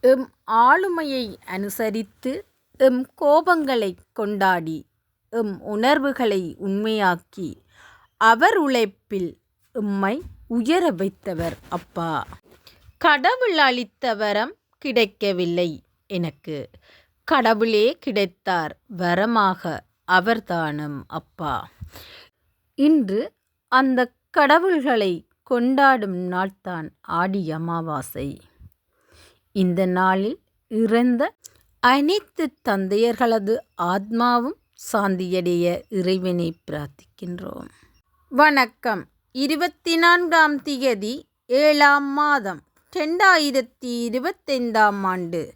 M ஆளுமையை அனுசரித்து M கோபங்களைக் கொண்டாடி எம் உணர்வுகளை உண்மையாக்கி அவர் உழைப்பில் எம்மை உயர வைத்தவர் அப்பா. கடவுள் அளித்த வரம் கிடைக்கவில்லை எனக்கு. கடவுளே கிடைத்தார் வரமாக அவர்தானம் அப்பா. இன்று அந்த கடவுள்களை கொண்டாடும் நாள்தான் ஆடி அமாவாசை. இந்த நாளில் இறந்த அனைத்து தந்தையர்களது ஆத்மாவும் சாந்தியடைய இறைவனை பிரார்த்திக்கின்றோம். வணக்கம். இருபத்தி நான்காம் திகதி ஏழாம் மாதம் ரெண்டாயிரத்தி இருபத்தைந்தாம் ஆண்டு.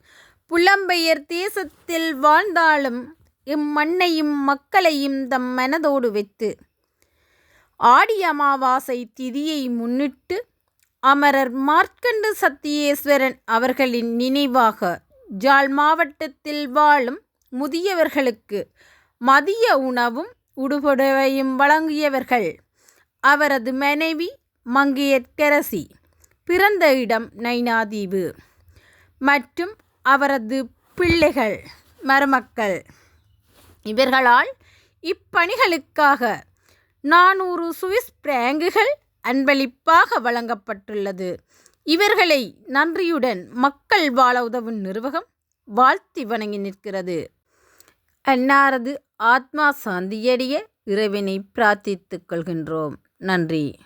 புலம்பெயர் தேசத்தில் வாழ்ந்தாலும் இம்மண்ணையும் மக்களையும் தம் மனதோடு வைத்து ஆடி அமாவாசை திதியை முன்னிட்டு அமரர் மார்க்கண்டு சத்தியேஸ்வரன் அவர்களின் நினைவாக ஜாழ் மாவட்டத்தில் வாழும் முதியவர்களுக்கு மதிய உணவும் உடுபுடவையும் வழங்கியவர்கள். அவரது மனைவி மங்கையற்கரசி பிறந்த இடம் நைனாதீவு. மற்றும் அவரது பிள்ளைகள் மருமக்கள். இவர்களால் இப்பணிகளுக்காக நானூறு சுவிஸ் பிராங்குகள் அன்பளிப்பாக வழங்கப்பட்டுள்ளது. இவர்களை நன்றியுடன் மக்கள் வாழ உதவும் நிர்வாகம் வாழ்த்தி வணங்கி நிற்கிறது. அன்னாரது ஆத்மா சாந்தியடைய இறைவனை பிரார்த்தித்துக் கொள்கின்றோம். நன்றி.